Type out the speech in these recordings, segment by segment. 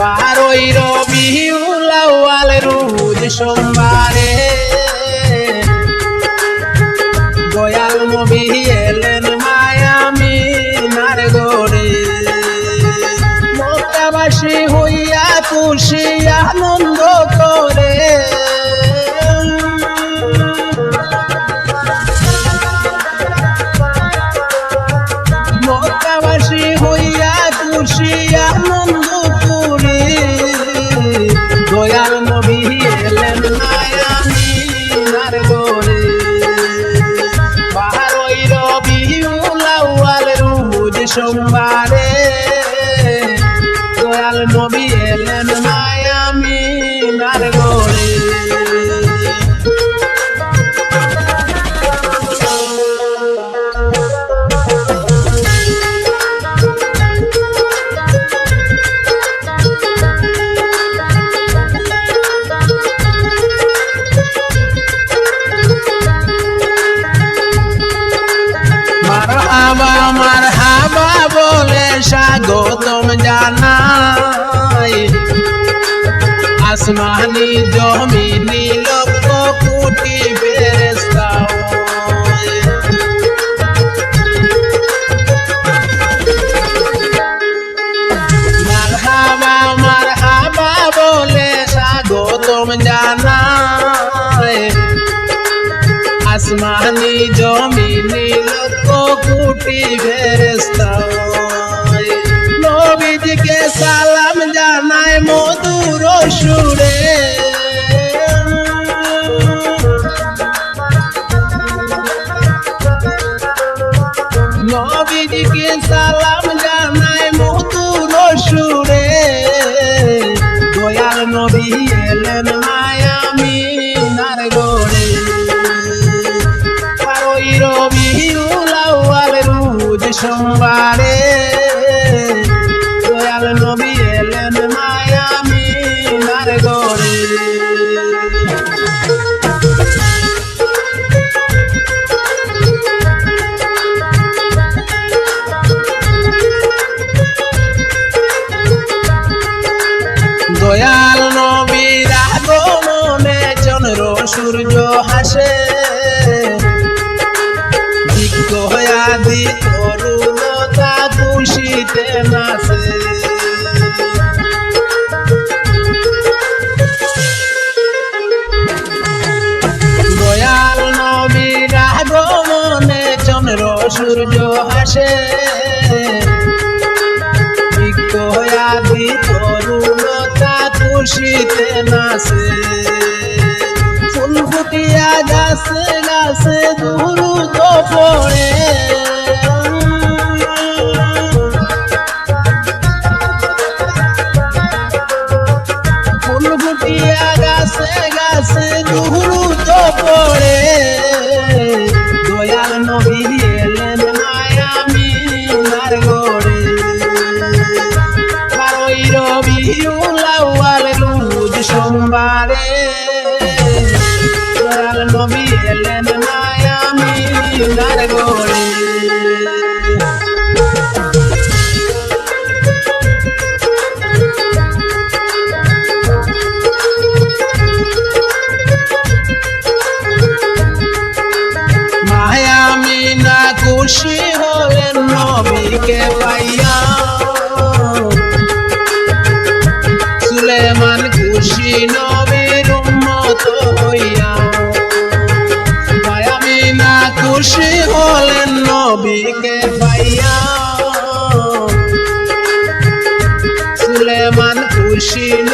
বারোই রবি উলাওয়াল রোজ সোমবারে। দয়াল নবী এলেন মায়ামি নার গড়ে। মক্কাবাসী হইয়া খুশি দয়াল নবী এলেন মায়ামি গোরে বারোই রবি উলাওয়াল রোজ সোমবারে। আসমানি জমিনি লক্ষ কোটি ফেরেশতা। মারহাবা মারহাবা বলে স্বাগতম জানাই আসমানি জমিনি লক্ষ কোটি ফেরেশতা নবীজিকে সালাম জানায় মধুর সুরে। নবীজিকে সালাম জানায় মধুর সুরে। দয়াল নবী এলেন মায়ামি নার গড়ে রবি উলাওয়াল রোজ সোমবারে সূর্য হাসে। দয়াল নবীর আগমনে চন্দ্র সূর্য হাসে। আদি তরুণতা খুশিতে ফুল গাছে গাছে দুরুত পড়ে। ফুল গাছে গাছে দুরুত পড়ে। দয়াল নবী এলেন মায়ামি নার গড়ে। বারোই রবি সোমবারে এলেন মায়ামি খুশি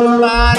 Allah.